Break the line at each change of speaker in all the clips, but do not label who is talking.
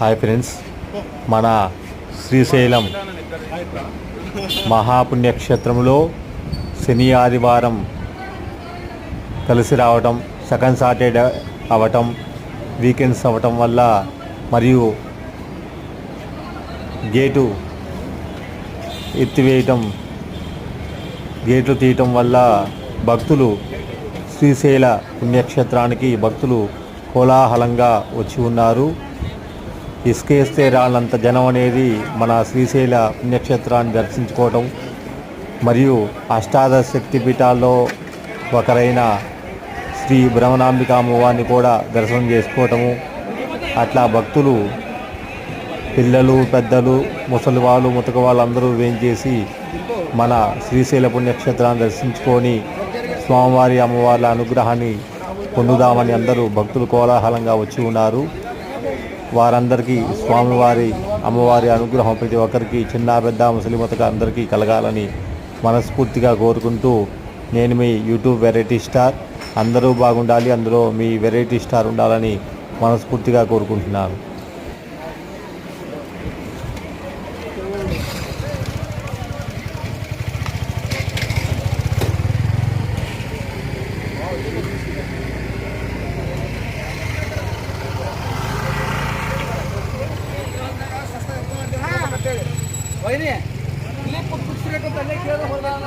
Hi friends. మన శ్రీశైలం మహాపుణ్యక్షేత్రంలో శని ఆదివారం కలిసి రావటం సెకండ్ సాటర్డే అవటం వీకెండ్స్ అవ్వటం వల్ల మరియు గేటు ఎత్తివేయటం గేట్లు తీయటం వల్ల భక్తులు శ్రీశైల పుణ్యక్షేత్రానికి భక్తులు కోలాహలంగా వచ్చి ఉన్నారు. ఇసుకేస్తే రానంత జనం అనేది మన శ్రీశైల పుణ్యక్షేత్రాన్ని దర్శించుకోవటం మరియు అష్టాదశ శక్తి పీఠాల్లో ఒకరైన శ్రీ భ్రమణాంబిక అమ్మవారిని కూడా దర్శనం చేసుకోవటము. అట్లా భక్తులు పిల్లలు పెద్దలు ముసలి వాళ్ళు ముతక వాళ్ళు అందరూ మన శ్రీశైల పుణ్యక్షేత్రాన్ని దర్శించుకొని స్వామివారి అమ్మవార్ల అనుగ్రహాన్ని పొందుదామని అందరూ భక్తులు కోలాహలంగా వచ్చి ఉన్నారు. వారందరికీ స్వామివారి అమ్మవారి అనుగ్రహం ప్రతి ఒక్కరికి చిన్న పెద్ద ముసలి అందరికీ కలగాలని మనస్ఫూర్తిగా కోరుకుంటూ నేను మీ యూట్యూబ్ వెరైటీ స్టార్. అందరూ బాగుండాలి అందులో మీ వెరైటీ స్టార్ ఉండాలని మనస్ఫూర్తిగా కోరుకుంటున్నాను.
ವೈರಿ ಇಲ್ಲಿ ಕುತ್ಕುಸ್ಬೇಕಂತಲ್ಲೇ ಕೇಳಿದ್ರೆ ಬರಲ್ಲ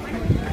Thank you.